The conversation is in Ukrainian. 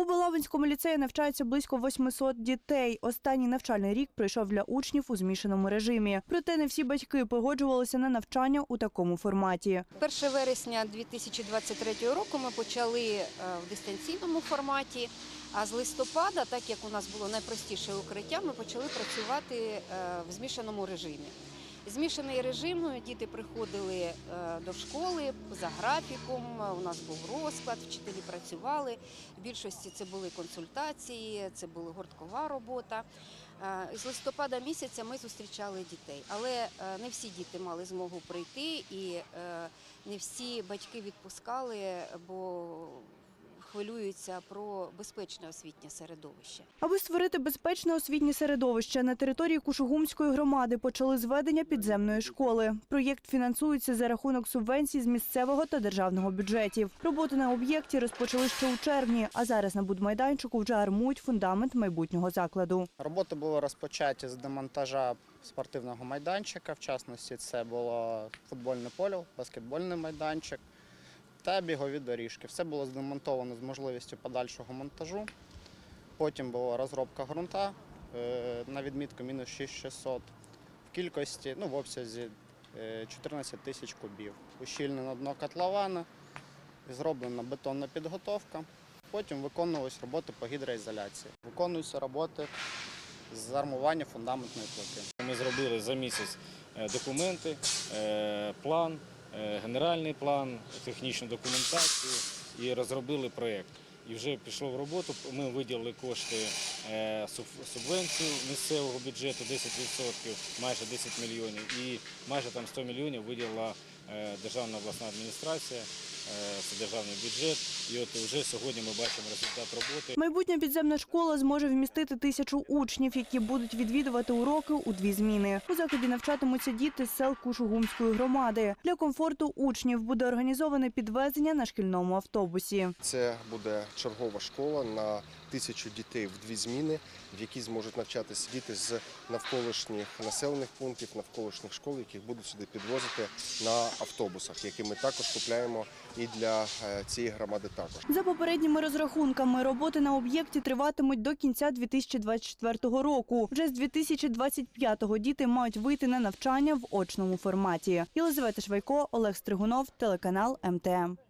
У Белавинському ліцеї навчається близько 800 дітей. Останній навчальний рік пройшов для учнів у змішаному режимі. Проте не всі батьки погоджувалися на навчання у такому форматі. 1 вересня 2023 року ми почали е, в дистанційному форматі. А з листопада, так як у нас було найпростіше укриття, ми почали працювати е, в змішаному режимі. Змішаний режим діти приходили е, до школи за графіком. У нас був розклад, вчителі працювали. В більшості це були консультації, це була гурткова робота. Е, З листопада місяця ми зустрічали дітей, але е, не всі діти мали змогу прийти, і е, не всі батьки відпускали, бо хвилюються про безпечне освітнє середовище. Аби створити безпечне освітнє середовище на території Кушугумської громади почали зведення підземної школи. Проєкт фінансується за рахунок субвенцій з місцевого та державного бюджетів. Роботи на об'єкті розпочали ще у червні, а зараз на будмайданчику вже армують фундамент майбутнього закладу. Роботи були розпочаті з демонтажа спортивного майданчика. В частності це було футбольне поле, баскетбольний майданчик та бігові доріжки. Все було здемонтовано з можливістю подальшого монтажу. Потім була розробка ґрунта е, на відмітку мінус 6600 в кількості, ну, в обсязі е, 14 тисяч кубів. Ущільнено дно котлована, зроблена бетонна підготовка. Потім виконувалися роботи по гідроізоляції. Виконуються роботи з армування фундаментної плити. Ми зробили за місяць е, документи, е, план, е, генеральний план, технічну документацію і розробили проєкт. І вже пішло в роботу. Ми виділили кошти е, субвенцію місцевого бюджету 10%, майже 10 мільйонів, і майже там 100 мільйонів виділила е, державна обласна адміністрація, е, державний бюджет. І от вже сьогодні ми бачимо результат роботи. Майбутня підземна школа зможе вмістити тисячу учнів, які будуть відвідувати уроки у дві зміни. У закладі навчатимуться діти з сел Кушугумської громади. Для комфорту учнів буде організоване підвезення на шкільному автобусі. Це буде чергова школа на тисячу дітей в дві зміни, в якій зможуть навчатися діти з навколишніх населених пунктів, навколишніх школ, яких будуть сюди підвозити на автобусах, які ми також купляємо і для е, цієї громади також. За попередніми розрахунками, роботи на об'єкті триватимуть до кінця 2024 року. Вже з 2025-го діти мають вийти на навчання в очному форматі. Єлизавета Швайко, Олег Стригунов, телеканал МТМ.